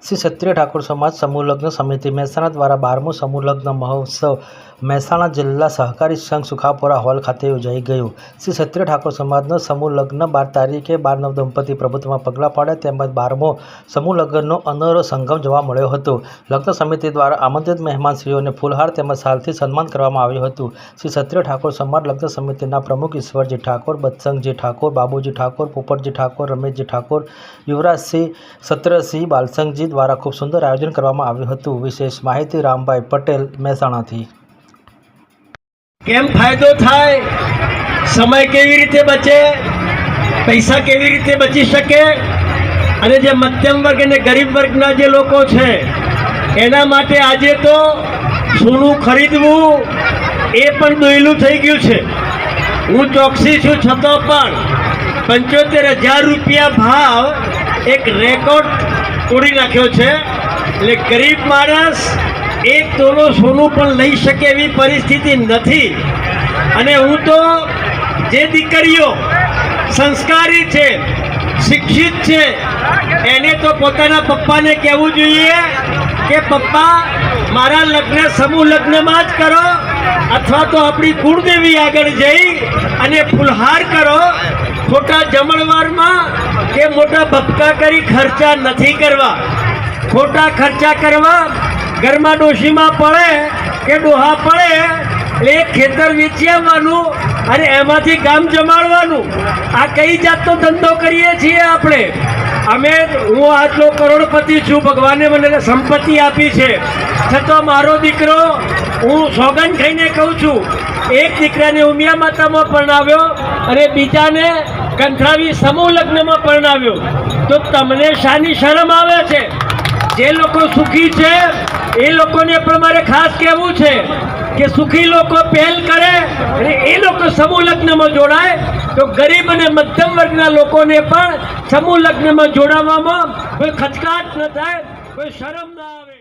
શ્રી ક્ષત્રિય ઠાકોર સમાજ સમૂહ લગ્ન સમિતિ મહેસાણા દ્વારા બારમો સમૂહ લગ્ન મહોત્સવ મહેસાણા જિલ્લા સહકારી સંઘ સુખાપુરા હોલ ખાતે યોજાઈ ગયું. શ્રી ક્ષત્રિય ઠાકોર સમાજનો સમૂહ લગ્ન બાર તારીખે બાર નવ દંપતી પ્રભુત્વમાં પગલાં પાડ્યા તેમજ બારમો સમૂહ લગ્નનો અનોરો સંગમ જોવા મળ્યો હતો. લગ્ન સમિતિ દ્વારા આમંત્રિત મહેમાનશ્રીઓને ફૂલહાર તેમજ સાલથી સન્માન કરવામાં આવ્યું હતું. શ્રી ક્ષત્રિય ઠાકોર સમાજ લગ્ન સમિતિના પ્રમુખ ઈશ્વરજી ઠાકોર, બત્સંગજી ઠાકોર, બાબુજી ઠાકોર, પોપટજી ઠાકોર, રમેશજી ઠાકોર, યુવરાજસિંહ, સત્રસિંહ, બાલસંગજી દ્વારા ખૂબ સુંદર આયોજન કરવામાં આવ્યું હતું. વિશેષ માહિતી રામભાઈ પટેલ મહેસાણાથી. કેમ ફાયદો થાય? સમય કેવી રીતે બચે? પૈસા કેવી રીતે બચી શકે? અને જે મધ્યમ વર્ગ અને ગરીબ વર્ગના જે લોકો છે, એના માટે આજે તો સોનું ખરીદવું એ પણ દોયલું થઈ ગયું છે. હું ચોકસી છું, છતાં પણ પંચોતેર હજાર રૂપિયા ભાવ એક રેકોર્ડ તોડી નાખ્યો છે. એટલે ગરીબ માણસ એક તોલો સોનું પણ લઈ શકે એવી પરિસ્થિતિ નથી. અને હું તો જે દીકરીઓ સંસ્કારી છે, શિક્ષિત છે, એને તો પોતાના પપ્પાને કહેવું જોઈએ કે, પપ્પા, મારા લગ્ન સમૂહ લગ્નમાં જ કરો, અથવા તો આપણી કુળદેવી આગળ જઈ અને ફુલહાર કરો. ખોટા જમણવારમાં કે મોટા બપકા કરી ખર્ચા નથી કરવા, ખોટા ખર્ચા કરવા ઘરમાં ડોશીમાં પડે કે ડોહા પડે એ ખેતર વેચી અને એમાંથી ગામ જમાડવાનું. આ કઈ જાતનો ધંધો કરીએ છીએ આપણે? અમે, હું આટલો કરોડપતિ છું, ભગવાને મને સંપત્તિ આપી છે. છતાં મારો દીકરો, હું સોગન ખાઈને કહું છું, એક દીકરાને ઉમિયા માતામાં પરણાવ્યો અને બીજાને કંથરાવી સમૂહ લગ્નમાં પરણાવ્યો. તો તમને શાની શરમ આવે છે? જે લોકો સુખી છે, એ લોકોને પણ મારે ખાસ કહેવું છે કે સુખી લોકો પહેલ કરે અને એ લોકો સમૂહ લગ્નમાં જોડાય, તો ગરીબ અને મધ્યમ વર્ગના લોકોને પણ સમૂહ લગ્નમાં જોડાવામાં કોઈ ખચકાટ ન થાય, કોઈ શરમ ના આવે.